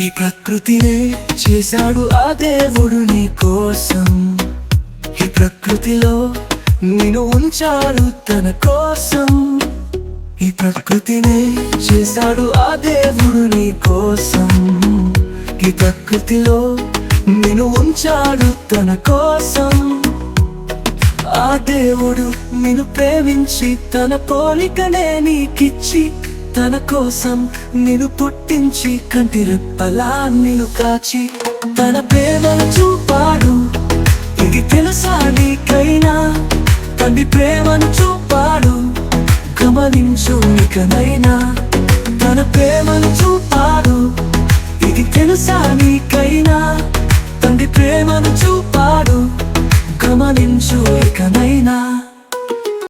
ఈ ప్రకృతినే చేశాడు ఆ దేవుడు నీ కోసం. ఈ ప్రకృతిలో నిన్ను ఉంచాడు తన కోసం. ఈ ప్రకృతినే చేశాడు ఆ దేవుడు నీ కోసం. ఈ ప్రకృతిలో నిన్ను ఉంచాడు తన కోసం. ఆ దేవుడు నిన్ను ప్రేమించి తన పోలికనే నీకిచ్చి తన కోసం నేను పుట్టించి కంటి రెప్పలా నిలు కాచి తన ప్రేమను చూపాడు. ఇది తెలుసా నీకైనా? తండ్రి ప్రేమను చూపాడు. గమనించు ఇకనైనా తన ప్రేమను చూపాడు. ఇది తెలుసా నీకైనా? తండ్రి ప్రేమను చూపాడు